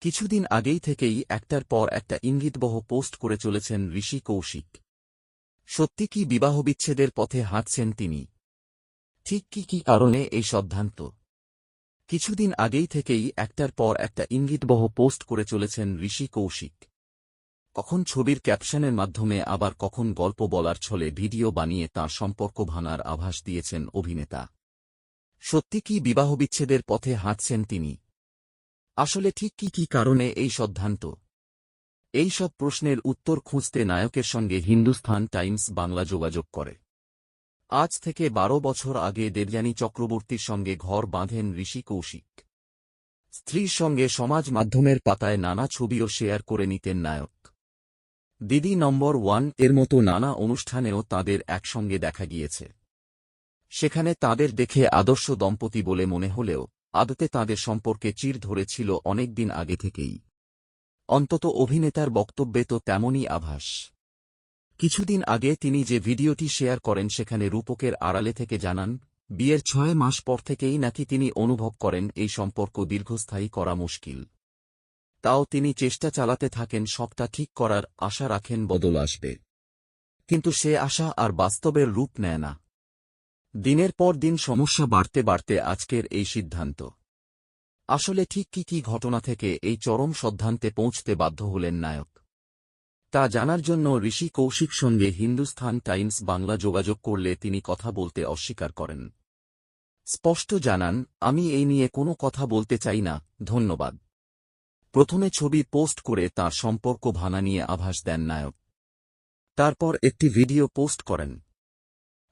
কিছুদিন আগেই থেকেই একটার পর একটা ইঙ্গিতবহ পোস্ট করে চলেছেন ঋষি কৌশিক। সত্যি কি বিবাহবিচ্ছেদের পথে হাঁটছেন তিনি? ঠিক কি কি কারণে এই সদ্ধান্ত? কিছুদিন আগেই থেকেই একটার পর একটা ইঙ্গিতবহ পোস্ট করে চলেছেন ঋষি কৌশিক। কখন ছবির ক্যাপশনের মাধ্যমে আবার কখন গল্প বলার ছলে ভিডিও বানিয়ে তাঁর সম্পর্ক ভাঙার আভাস দিয়েছেন অভিনেতা। সত্যি কি বিবাহবিচ্ছেদের পথে হাঁটছেন তিনি? আসলে ঠিক কি কি কারণে এই সদ্ধান্ত? এই সব প্রশ্নের উত্তর খুঁজতে নায়কের সঙ্গে হিন্দুস্থান টাইমস বাংলা যোগাযোগ করে। আজ থেকে বারো বছর আগে দেবযানী চক্রবর্তীর সঙ্গে ঘর বাঁধেন ঋষি কৌশিক। স্ত্রীর সঙ্গে সমাজ মাধ্যমের পাতায় নানা ছবিও শেয়ার করে নিতেন নায়ক। দিদি নম্বর ওয়ানের মতো নানা অনুষ্ঠানেও তাদের একসঙ্গে দেখা গিয়েছে। সেখানে তাদের দেখে আদর্শ দম্পতি বলে মনে হলেও আদতে তাদের সম্পর্কে চির ধরেছিল অনেকদিন আগে থেকেই। অন্তত অভিনেতার বক্তব্যে তো তেমনই আভাস। কিছুদিন আগে তিনি যে ভিডিওটি শেয়ার করেন সেখানে রূপকের আড়ালে থেকে জানান, বিয়ের ছয় মাস পর থেকেই নাকি তিনি অনুভব করেন এই সম্পর্ক দীর্ঘস্থায়ী করা মুশকিল। তাও তিনি চেষ্টা চালাতে থাকেন সবটা ঠিক করার আশা রাখেন বদল আসবে। কিন্তু সে আশা আর বাস্তবের রূপ নেয় না। দিনের পর দিন সমস্যা বাড়তে বাড়তে আজকের এই সিদ্ধান্ত। আসলে ঠিক কি কি ঘটনা থেকে এই চরম সদ্ধান্তে পৌঁছতে বাধ্য হলেন নায়ক। তা জানার জন্য ঋষি কৌশিক সঙ্গে হিন্দুস্থান টাইমস বাংলা যোগাযোগ করলে তিনি কথা বলতে অস্বীকার করেন। স্পষ্ট জানান, আমি এই নিয়ে কোনো কথা বলতে চাই না, ধন্যবাদ। প্রথমে ছবি পোস্ট করে তার সম্পর্ক ভাঙা নিয়ে আভাস দেন নায়ক। তারপর একটি ভিডিও পোস্ট করেন।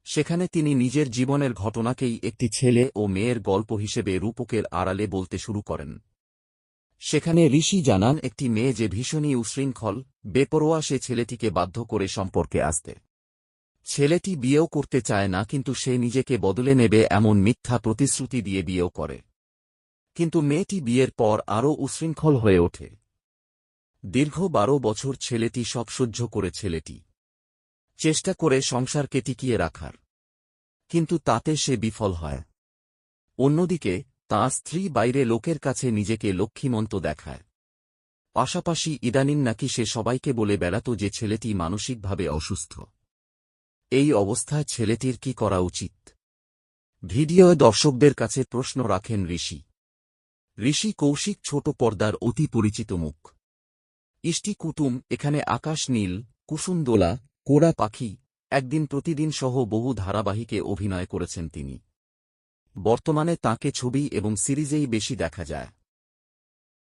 সেখানে তিনি নিজের জীবনের ঘটনাকেই একটি ছেলে ও মেয়ের গল্প হিসেবে রূপকের আড়ালে বলতে শুরু করেন। সেখানে ঋষি জানান, একটি মেয়ে যে ভীষণই উশৃঙ্খল, বেপরোয়া, সে ছেলেটিকে বাধ্য করে সম্পর্কে আসতে। ছেলেটি বিয়েও করতে চায় না, কিন্তু সে নিজেকে বদলে নেবে এমন মিথ্যা প্রতিশ্রুতি দিয়ে বিয়েও করে। কিন্তু মেয়েটি বিয়ের পর আরও উশৃঙ্খল হয়ে ওঠে। দীর্ঘ বারো বছর ছেলেটি সব সহ্য করে ছেলেটি। চেষ্টা করে সংসারকে টিকিয়ে রাখার। কিন্তু তাতে সে বিফল হয়। অন্যদিকে, তাঁর স্ত্রী বাইরে লোকের কাছে নিজেকে লক্ষ্মীমন্ত দেখায়। পাশাপাশি ইদানিং নাকি সে সবাইকে বলে বেড়াত যে ছেলেটি মানসিকভাবে অসুস্থ। এই অবস্থায় ছেলেটির কি করা উচিত? ভিডিওয়ে দর্শকদের কাছে প্রশ্ন রাখেন ঋষি। ঋষি কৌশিক ছোট পর্দার অতি পরিচিত মুখ। ইষ্টি কুতুম এখানে আকাশ নীল কুসুমদোলা কোড়া পাখি একদিন প্রতিদিন সহ বহু ধারাবাহিকে অভিনয় করেছেন তিনি। বর্তমানে তাকে ছবি এবং সিরিজেই বেশি দেখা যায়।